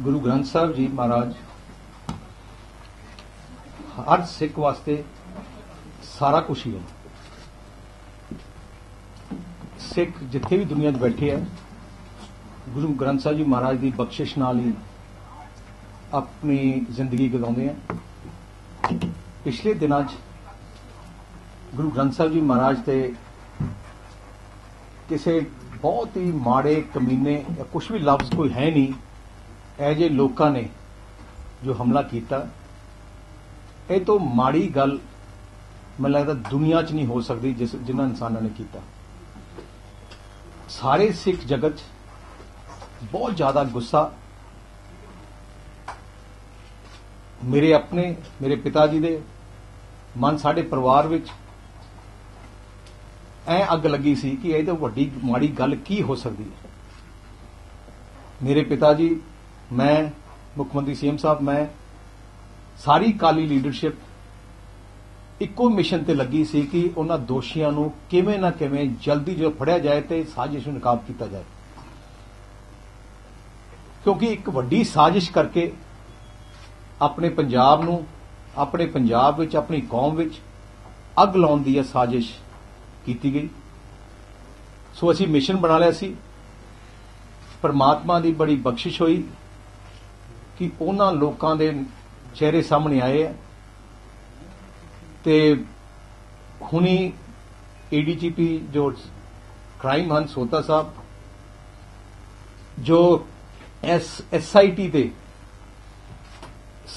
ਗੁਰੂ ਗ੍ਰੰਥ ਸਾਹਿਬ ਜੀ ਮਹਾਰਾਜ, ਹਰ ਸਿੱਖ ਵਾਸਤੇ ਸਾਰਾ ਕੁਝ ਹੀ ਹੈ। ਸਿੱਖ ਜਿੱਥੇ ਵੀ ਦੁਨੀਆ 'ਚ ਬੈਠੇ ਹੈ ਗੁਰੂ ਗ੍ਰੰਥ ਸਾਹਿਬ ਜੀ ਮਹਾਰਾਜ ਦੀ ਬਖਸ਼ਿਸ਼ ਨਾਲ ਹੀ ਆਪਣੀ ਜ਼ਿੰਦਗੀ ਗੁਜ਼ਾਰਦੇ ਆ। ਪਿਛਲੇ ਦਿਨਾਂ 'ਚ ਗੁਰੂ ਗ੍ਰੰਥ ਸਾਹਿਬ ਜੀ ਮਹਾਰਾਜ ਤੇ ਕਿਸੇ ਬਹੁਤ ਹੀ ਮਾੜੇ ਕਮੀਨੇ ਜਾਂ ਕੁਝ ਵੀ ਲਫ਼ਜ਼ ਕੋਈ ਹੈ ਨਹੀਂ ਇਹ ਜੇ ਲੋਕਾਂ ਨੇ ਜੋ ਹਮਲਾ ਕੀਤਾ, ਇਹ ਤੋਂ ਮਾੜੀ ਗੱਲ ਮੈਨੂੰ ਲੱਗਦਾ ਦੁਨੀਆ 'ਚ ਨਹੀਂ ਹੋ ਸਕਦੀ ਜਿਸ ਜਿਨ੍ਹਾਂ ਇਨਸਾਨਾਂ ਨੇ ਕੀਤਾ। ਸਾਰੇ ਸਿੱਖ ਜਗਤ 'ਚ ਬਹੁਤ ਜ਼ਿਆਦਾ ਗੁੱਸਾ ਮੇਰੇ ਆਪਣੇ, ਮੇਰੇ ਪਿਤਾ ਜੀ ਦੇ, ਮਨ ਸਾਡੇ ਪਰਿਵਾਰ ਵਿੱਚ ਐ ਅੱਗ ਲੱਗੀ ਸੀ ਕਿ ਇਹ ਤਾਂ ਵੱਡੀ ਮਾੜੀ ਗੱਲ ਕੀ ਹੋ ਸਕਦੀ ਹੈ? ਮੇਰੇ ਪਿਤਾ ਜੀ ਮੈਂ ਮੁੱਖ ਮੰਤਰੀ ਸੀਐਮ ਸਾਹਿਬ, ਮੈਂ ਸਾਰੀ ਕਾਲੀ ਲੀਡਰਸ਼ਿਪ ਇੱਕੋ ਮਿਸ਼ਨ ਤੇ ਲੱਗੀ ਸੀ ਕਿ ਉਹਨਾਂ ਦੋਸ਼ੀਆਂ ਨੂੰ ਕਿਵੇਂ ਨਾ ਕਿਵੇਂ ਜਲਦੀ ਜੋ ਫੜਿਆ ਜਾਏ ਤੇ ਸਾਜ਼ਿਸ਼ ਨੂੰ ਨਕਾਬ ਕੀਤਾ ਜਾਏ। ਕਿਉਂਕਿ ਇੱਕ ਵੱਡੀ ਸਾਜ਼ਿਸ਼ ਕਰਕੇ ਆਪਣੇ ਪੰਜਾਬ ਨੂੰ, ਆਪਣੇ ਪੰਜਾਬ ਵਿੱਚ, ਆਪਣੀ ਕੌਮ ਵਿੱਚ ਅੱਗ ਲਾਉਣ ਦੀ ਇਹ ਸਾਜ਼ਿਸ਼ ਕੀਤੀ ਗਈ। ਸੋ ਅਸੀਂ ਮਿਸ਼ਨ ਬਣਾ ਲਿਆ ਸੀ। ਪਰਮਾਤਮਾ ਦੀ ਬੜੀ ਬਖਸ਼ਿਸ਼ ਹੋਈ। ਕਿ ਉਹਨਾਂ ਲੋਕਾਂ ਦੇ ਚਿਹਰੇ ਸਾਹਮਣੇ ਆਏ ਹੈ ਤੇ ਹੁਣੀ ਏਡੀਜੀਪੀ ਜੋ ਕ੍ਰਾਈਮ ਹਨ ਸੋਤਾ ਸਾਹਿਬ, ਜੋ ਐਸ ਐਸਆਈਟੀ ਦੇ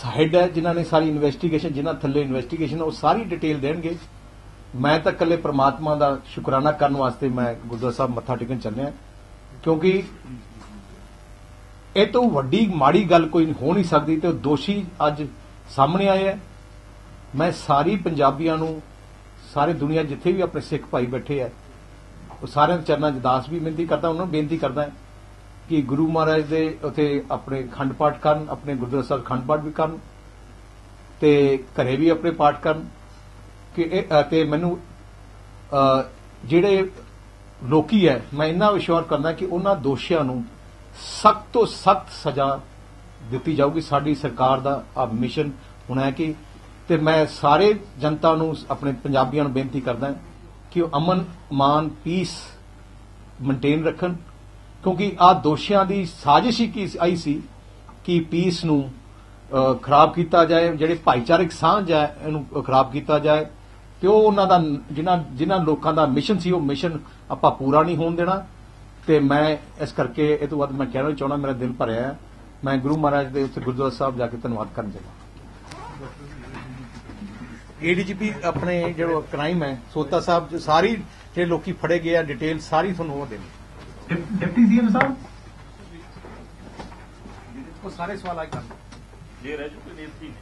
ਹੈਡ ਹੈ ਜਿਨ੍ਹਾਂ ਨੇ ਸਾਰੀ ਇਨਵੈਸਟੀਗੇਸ਼ਨ ਜਿਨ੍ਹਾਂ ਥੱਲੇ ਇਨਵੈਸਟੀਗੇਸ਼ਨ ਉਹ ਸਾਰੀ ਡਿਟੇਲ ਦੇਣਗੇ। ਮੈਂ ਤਾਂ ਇਕੱਲੇ ਪ੍ਰਮਾਤਮਾ ਦਾ ਸ਼ੁਕਰਾਨਾ ਕਰਨ ਵਾਸਤੇ ਮੈਂ ਗੁਰਦੁਆਰਾ ਸਾਹਿਬ ਮੱਥਾ ਟੇਕਣ ਚੱਲਿਆ, ਕਿਉਂਕਿ ਇਹ ਤੋਂ ਵੱਡੀ ਮਾੜੀ ਗੱਲ ਕੋਈ ਹੋ ਨਹੀਂ ਸਕਦੀ ਤੇ ਦੋਸ਼ੀ ਅੱਜ ਸਾਹਮਣੇ ਆਏ ਹੈ ਮੈਂ ਸਾਰੀ ਪੰਜਾਬੀਆਂ ਨੂੰ, ਸਾਰੇ ਦੁਨੀਆ ਜਿੱਥੇ ਵੀ ਆਪਣੇ ਸਿੱਖ ਭਾਈ ਬੈਠੇ ਹੈ ਉਹ ਸਾਰਿਆਂ ਦੇ ਚਰਨਾਂ 'ਚ ਦਾਸ ਵੀ ਬੇਨਤੀ ਕਰਦਾ, ਉਹਨਾਂ ਨੂੰ ਬੇਨਤੀ ਕਰਦਾ ਕਿ ਗੁਰੂ ਮਹਾਰਾਜ ਦੇ ਉਥੇ ਆਪਣੇ ਖੰਡ ਪਾਠ ਕਰਨ, ਆਪਣੇ ਗੁਰਦੁਆਰਾ ਸਾਹਿਬ ਖੰਡ ਪਾਠ ਵੀ ਕਰਨ ਤੇ ਘਰੇ ਵੀ ਆਪਣੇ ਪਾਠ ਕਰਨ ਕਿ ਤੇ ਮੈਨੂੰ ਜਿਹੜੇ ਲੋਕੀ ਹੈ, ਮੈਂ ਇੰਨਾ ਵਿਸ਼ਵਾਸ ਕਰਦਾ ਕਿ ਉਹਨਾਂ ਦੋਸ਼ੀਆਂ ਨੂੰ ਸਖਤ ਤੋਂ ਸਖਤ ਸਜ਼ਾ ਦਿੱਤੀ ਜਾਊਗੀ। ਸਾਡੀ ਸਰਕਾਰ ਦਾ ਆ ਮਿਸ਼ਨ ਹੋਣਾ ਹੈ ਕਿ ਤੇ ਮੈਂ ਸਾਰੇ ਜਨਤਾ ਨੂੰ ਆਪਣੇ ਪੰਜਾਬੀਆਂ ਨੂੰ ਬੇਨਤੀ ਕਰਦਾ ਕਿ ਉਹ ਅਮਨ, ਮਾਨ ਪੀਸ ਮੇਨਟੇਨ ਰੱਖਣ। ਕਿਉਂਕਿ ਆ ਦੋਸ਼ੀਆਂ ਦੀ ਸਾਜ਼ਿਸ਼ ਹੀ ਕੀ ਆਈ ਸੀ ਕਿ ਪੀਸ ਨੂੰ ਖਰਾਬ ਕੀਤਾ ਜਾਏ, ਜਿਹੜੇ ਭਾਈਚਾਰਕ ਸਾਂਝ ਹੈ ਇਹਨੂੰ ਖਰਾਬ ਕੀਤਾ ਜਾਏ। ਤੇ ਉਹ ਉਹਨਾਂ ਦਾ, ਜਿਨ੍ਹਾਂ ਜਿਨ੍ਹਾਂ ਲੋਕਾਂ ਦਾ ਮਿਸ਼ਨ ਸੀ, ਉਹ ਮਿਸ਼ਨ ਆਪਾਂ ਪੂਰਾ ਨਹੀਂ ਹੋਣ ਦੇਣਾ। ਤੇ ਮੈਂ ਇਸ ਕਰਕੇ ਇਹ ਤੋਂ ਬਾਅਦ ਮੈਂ ਕਹਿਣਾ ਚਾਹਣਾ ਮੇਰਾ ਦਿਲ ਭਰਿਆ ਮੈਂ ਗੁਰੂ ਮਹਾਰਾਜ ਦੇ ਉੱਤੇ ਗੁਰਦੁਆਰਾ ਸਾਹਿਬ ਜਾ ਕੇ ਧੰਨਵਾਦ ਕਰਨ ਜਾਵਾਂ ਏਡੀਜੀਪੀ ਆਪਣੇ ਜਿਹੜਾ ਕ੍ਰਾਈਮ ਹੈ ਸੋਤਾ ਸਾਹਿਬ ਸਾਰੀ ਜਿਹੜੇ ਲੋਕੀ ਫੜੇ ਗਏ ਆ ਡਿਟੇਲ ਸਾਰੀ ਤੁਹਾਨੂੰ ਉਹ ਦੇਣੀ। ਡਿਪਟੀ ਸੀਐਮ ਸਾਹਿਬ? ਉਹ ਸਾਰੇ ਸਵਾਲ ਆਈ ਕਰ ਜੇ ਹੀ ਨੇ।